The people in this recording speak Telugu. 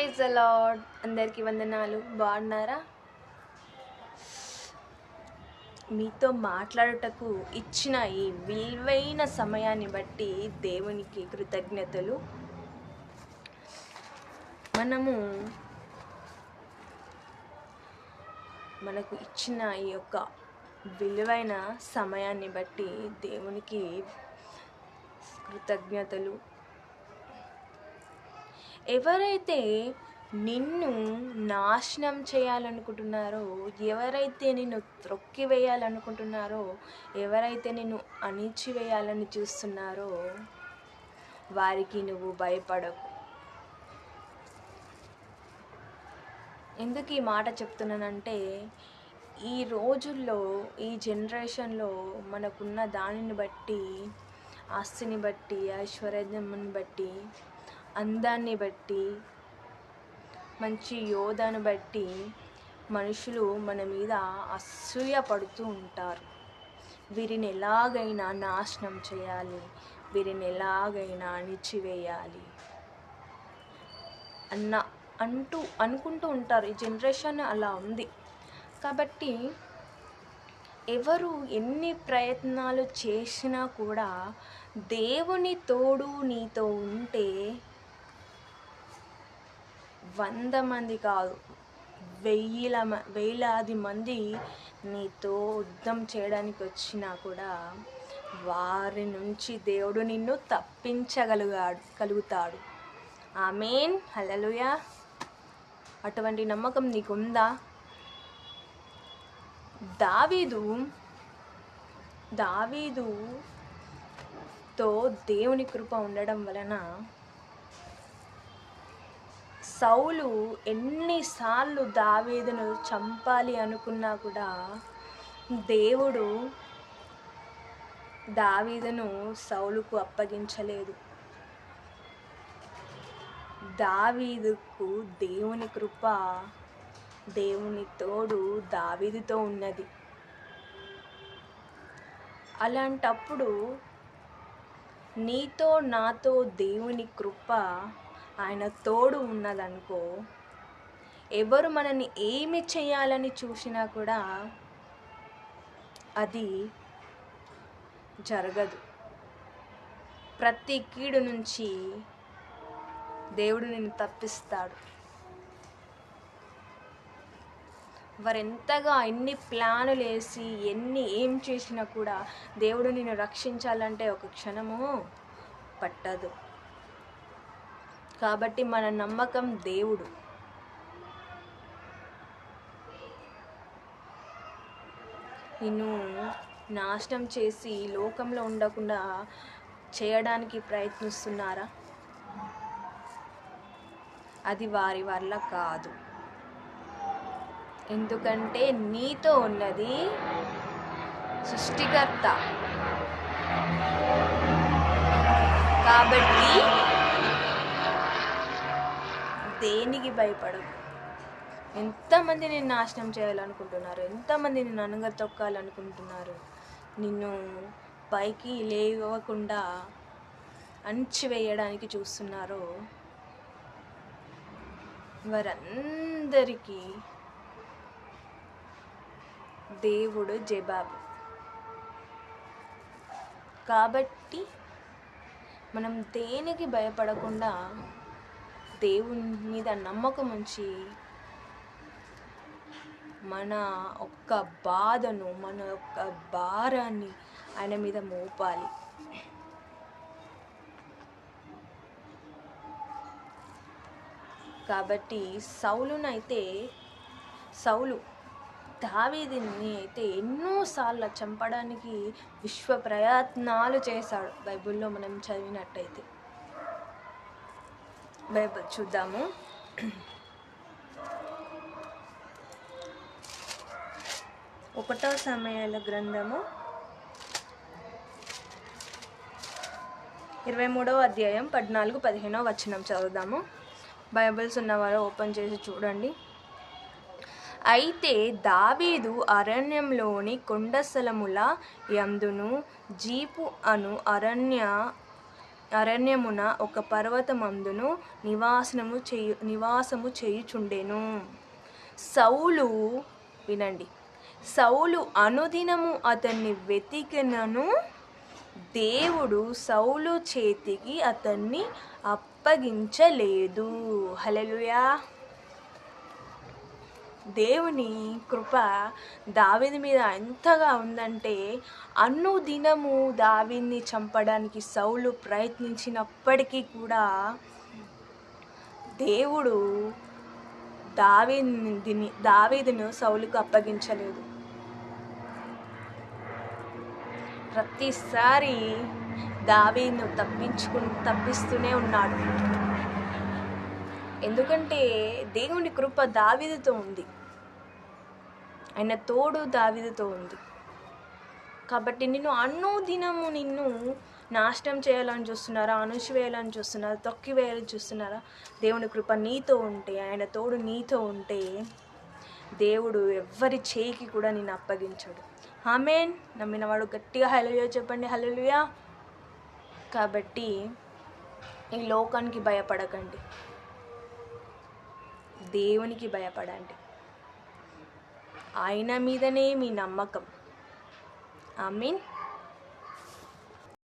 ప్రేజ్ అలాడ్ అందరికీ వందనాలు. బాగున్నారా? మీతో మాట్లాడుటకు ఇచ్చిన ఈ విలువైన సమయాన్ని బట్టి దేవునికి కృతజ్ఞతలు. మనము మనకు ఇచ్చిన ఈ యొక్క విలువైన సమయాన్ని బట్టి దేవునికి కృతజ్ఞతలు. ఎవరైతే నిన్ను నాశనం చేయాలనుకుంటున్నారో ఎవరైతే నిన్ను త్రొక్కివేయాలనుకుంటున్నారో ఎవరైతే నిన్ను అణిచివేయాలని చూస్తున్నారో వారికి నువ్వు భయపడకు. ఎందుకు ఈ మాట చెప్తున్నానంటే ఈ రోజుల్లో ఈ జనరేషన్లో మనకున్న దానిని బట్టి ఆస్తిని బట్టి ఐశ్వర్యాన్ని బట్టి అందాన్ని బట్టి మంచి యోధను బట్టి మనుషులు మన మీద అసూయ పడుతూ ఉంటారు. వీరిని ఎలాగైనా నాశనం చేయాలి. వీరిని ఎలాగైనా అణిచివేయాలి అన్న అంటూ అనుకుంటూ ఉంటారు. ఈ జనరేషన్ అలా ఉంది. కాబట్టి ఎవరు ఎన్ని ప్రయత్నాలు చేసినా కూడా దేవుని తోడు నీతో ఉంటే వంద మంది కాదు. వెయ్యిల మ- వేలాది మంది నీతో యుద్ధం చేయడానికి వచ్చినా కూడా వారి నుంచి దేవుడు నిన్ను తప్పించగలుగాడు కలుగుతాడు. ఆమెన్. హలలుయా అటువంటి నమ్మకం నీకుందా? దావీదు దావీదుతో దేవుని కృప ఉండడం వలన సౌలు ఎన్నిసార్లు దావీదును చంపాలి అనుకున్నా కూడా దేవుడు దావీదును సౌలుకు అప్పగించలేదు. దావీదుకు దేవుని కృప దేవుని తోడు దావీదుతో ఉన్నది. అలాంటప్పుడు నీతో నాతో దేవుని కృప ఆయన తోడు ఉన్నదనుకో ఎవరు మనల్ని ఏమి చేయాలని చూసినా కూడా అది జరగదు. ప్రతి కీడు నుంచి దేవుడు నిన్ను తప్పిస్తాడు. వారెంతగా ఎన్ని ప్లానులు వేసి ఎన్ని ఏం చేసినా కూడా దేవుడు నిన్ను రక్షించాలంటే ఒక క్షణము పట్టదు. కాబట్టి మన నమ్మకం దేవుడు. నిన్ను నాశనం చేసి లోకంలో ఉండకుండా చేయడానికి ప్రయత్నిస్తున్నారా? అది వారి వల్ల కాదు. ఎందుకంటే నీతో ఉన్నది సృష్టికర్త. కాబట్టి దేనికి భయపడవు ఎంతమంది నిన్ను నాశనం చేయాలనుకుంటున్నారు? ఎంతమంది నిన్ను అనుగ తొక్కాలనుకుంటున్నారు? నిన్ను పైకి లేవకుండా అణిచివేయడానికి చూస్తున్నారో వారందరికీ దేవుడు జవాబు కాబట్టి మనం దేనికి భయపడకుండా దేవుని మీద నమ్మకం ఉంచి మన ఒక్క బాధను మన యొక్క భారాన్ని ఆయన మీద మోపాలి. కాబట్టి సౌలునైతే సౌలు దావేదిని అయితే ఎన్నోసార్లు చంపడానికి విశ్వ ప్రయత్నాలు చేశాడు బైబిల్లో మనం చదివినట్టయితే. బైబిల్ చూద్దాము. ఒకటో సమయాల గ్రంథము. ఇరవై మూడవ అధ్యాయం పద్నాలుగు పదిహేనో వచనం చదువుదాము. బైబిల్స్ ఉన్నవారు ఓపెన్ చేసి చూడండి. అయితే దావీదు అరణ్యంలోని కొండ స్థలముల యందును జీపు అను అరణ్య అరణ్యమున ఒక పర్వతమందును నివాసనము చేయు నివాసము చేయుచుండెను. సౌలు వినండి. సౌలు అనుదినము అతన్ని వెతికినను దేవుడు సౌలు చేతికి అతన్ని అప్పగించలేదు. హలలుయా దేవుని కృప దావిది మీద ఎంతగా ఉందంటే అన్ను దినము దావిని చంపడానికి సౌలు ప్రయత్నించినప్పటికీ కూడా దేవుడు దావీదిని దావీదును సౌలుకు అప్పగించలేదు. ప్రతిసారి దావీను తప్పించుకు తప్పిస్తూనే ఉన్నాడు. ఎందుకంటే దేవుని కృప దావీదుతో ఉంది. ఆయన తోడు దావీదుతో ఉంది. కాబట్టి నిన్ను అన్నో దినము నిన్ను నాశనం చేయాలని చూస్తున్నారా? అణుచివేయాలని చూస్తున్నారా? తొక్కివేయాలని చూస్తున్నారా? దేవుని కృప నీతో ఉంటే ఆయన తోడు నీతో ఉంటే దేవుడు ఎవ్వరి చేయికి కూడా నేను అప్పగించడు. ఆమెన్. నమ్మినవాడు గట్టిగా హలలుయా చెప్పండి. హలలుయా కాబట్టి ఈ లోకానికి భయపడకండి. దేవునికి భయపడండి. ఆయన మీదనే మీ నమ్మకం. I mean